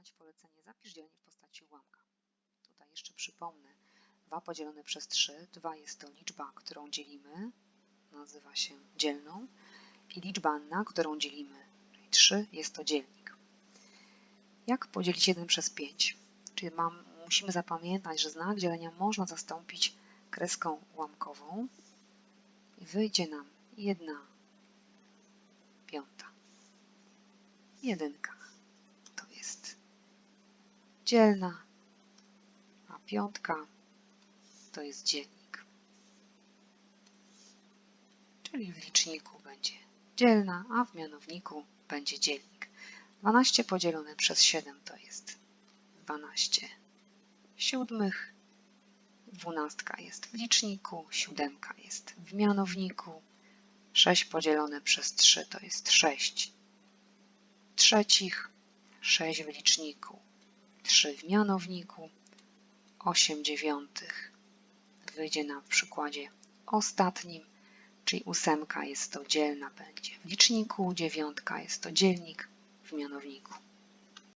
wykonać polecenie zapisz dzielenie w postaci ułamka. Tutaj jeszcze przypomnę. 2 podzielone przez 3. 2 jest to liczba, którą dzielimy. Nazywa się dzielną. I liczba, na którą dzielimy, czyli 3, jest to dzielnik. Jak podzielić 1 przez 5? Czyli mam, musimy zapamiętać, że znak dzielenia można zastąpić kreską ułamkową i wyjdzie nam 1 piąta. Jedynka dzielna, a piątka to jest dzielnik. Czyli w liczniku będzie dzielna, a w mianowniku będzie dzielnik. 12 podzielone przez 7 to jest 12 siódmych. Dwunastka jest w liczniku, siódemka jest w mianowniku. 6 podzielone przez 3 to jest 6 trzecich, 6 w liczniku, 3 w mianowniku, 8 dziewiątych. Wyjdzie nam w przykładzie ostatnim, czyli ósemka jest to dzielna będzie w liczniku, dziewiątka jest to dzielnik w mianowniku.